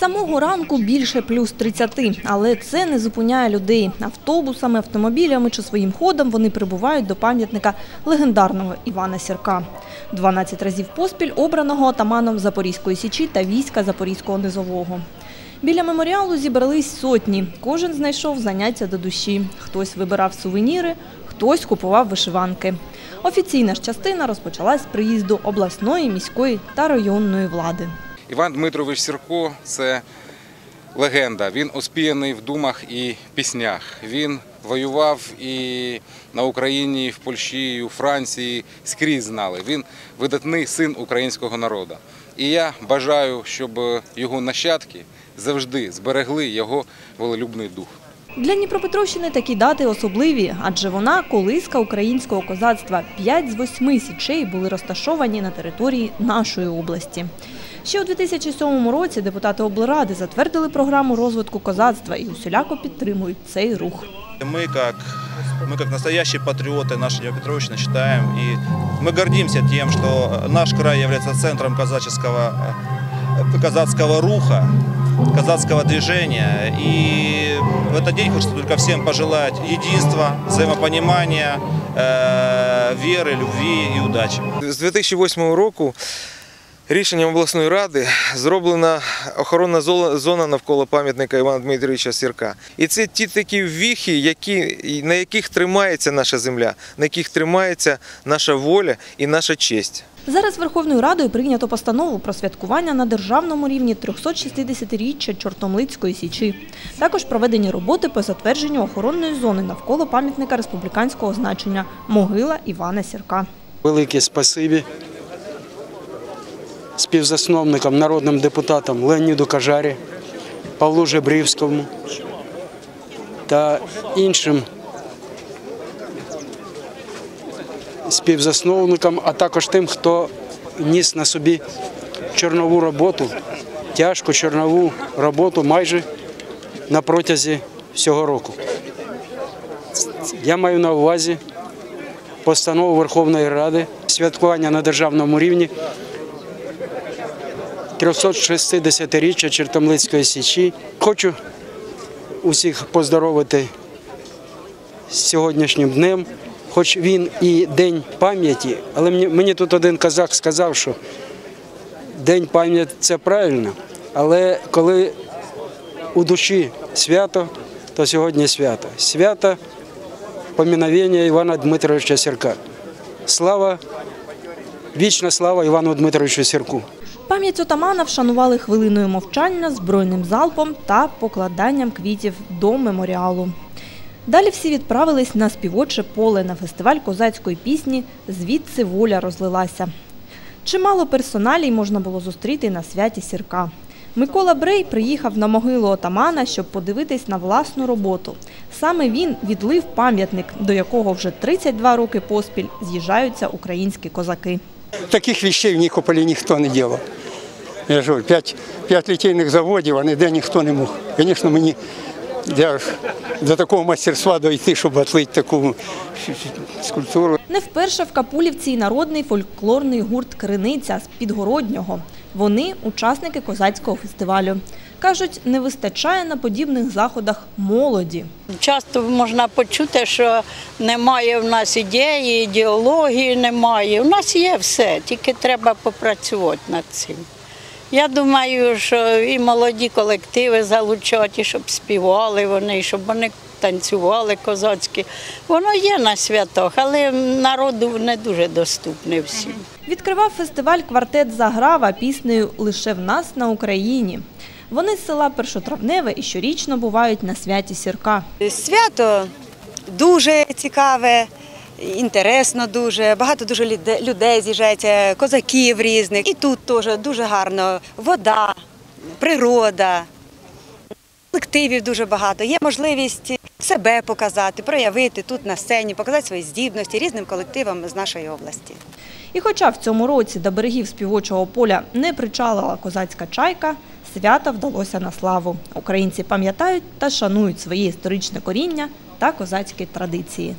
Самого ранку більше плюс 30, але це не зупиняє людей. Автобусами, автомобілями чи своїм ходом вони прибувають до пам'ятника легендарного Івана Сірка. 12 разів поспіль обраного отаманом Запорізької січі та війська Запорізького низового. Біля меморіалу зібрались сотні. Кожен знайшов заняття до душі. Хтось вибирав сувеніри, хтось купував вишиванки. Офіційна ж частина розпочалась з приїзду обласної, міської та районної влади. Іван Дмитрович Сірко це легенда. Він оспіяний в думах і піснях. Він воював і на Україні, і в Польщі, і у Франції скрізь знали. Він видатний син українського народу. І я бажаю, щоб його нащадки завжди зберегли його волелюбний дух. Для Дніпропетровщини такі дати особливі, адже вона колиска українського козацтва. П'ять з восьми січей були розташовані на території нашої області. Ще у 2007 році депутати облради затвердили програму розвитку козацтва і усіляко підтримують цей рух. Мы как, мы как настоящие патриоты нашей Днепропетровщины считаем и мы гордимся тем, что наш край является центром казаческого, э, казацкого руха, казацкого движения. И в этот день хочется только всем пожелать единства, взаимопонимания, э, веры, любви и удачи. З 2008 року рішенням обласної ради зроблена охоронна зо- зона навколо пам'ятника Івана Дмитровича Сірка. І це ті такі віхи, які, на яких тримається наша земля, на яких тримається наша воля і наша честь. Зараз Верховною Радою прийнято постанову про святкування на державному рівні 360-річчя Чортомлицької січі. Також проведені роботи по затвердженню охоронної зони навколо пам'ятника республіканського значення могила Івана Сірка. Велике спасибі співзасновникам, народним депутатам Леоніду Кажарі, Павлу Жебрівському та іншим співзасновникам, а також тим, хто ніс на собі чорнову роботу, тяжку чорнову роботу майже на протязі всього року. Я маю на увазі постанову Верховної Ради святкування на державному рівні 360-річчя Чертомлицької січі. Хочу усіх поздоровити з сьогоднішнім днем, хоч він і День пам'яті, але мені, мені тут один казах сказав, що День пам'яті це правильно, але коли у душі свято, то сьогодні свято. Свято поміновення Івана Дмитровича Сірка. Слава, вічна слава Івану Дмитровичу Сірку. Пам'ять отамана вшанували хвилиною мовчання, збройним залпом та покладанням квітів до меморіалу. Далі всі відправились на співоче поле на фестиваль козацької пісні Звідси воля розлилася. Чимало персоналій можна було зустріти на святі Сірка. Микола Брей приїхав на могилу отамана, щоб подивитись на власну роботу. Саме він відлив пам'ятник, до якого вже 32 роки поспіль з'їжджаються українські козаки. Таких вещей в Нікополі ніхто не робив. Я ж п'ять, п'ять літейних заводів, а ніде ніхто не мог. Звісно, мені для, до такого майстерства дойти, щоб відлити таку скульптуру. Не вперше в Капулівці й народний фольклорний гурт Криниця з Підгороднього. Вони учасники козацького фестивалю. Кажуть, не вистачає на подібних заходах молоді. Часто можна почути, що немає в нас ідеї, ідеології немає. У нас є все, тільки треба попрацювати над цим. Я думаю, що і молоді колективи залучати, щоб співали вони, щоб вони танцювали козацькі. Воно є на святах, але народу не дуже доступне всім. Відкривав фестиваль квартет Заграва піснею Лише в нас на Україні. Вони з села Першотравневе і щорічно бувають на святі Сірка. Свято дуже цікаве, інтересно дуже. Багато дуже людей з'їжджається, козаків різних. І тут теж дуже гарно. Вода, природа, колективів дуже багато. Є можливість себе показати, проявити тут на сцені, показати свої здібності різним колективам з нашої області. І хоча в цьому році до берегів співочого поля не причалила козацька чайка, свято вдалося на славу. Українці пам'ятають та шанують своє історичне коріння та козацькі традиції.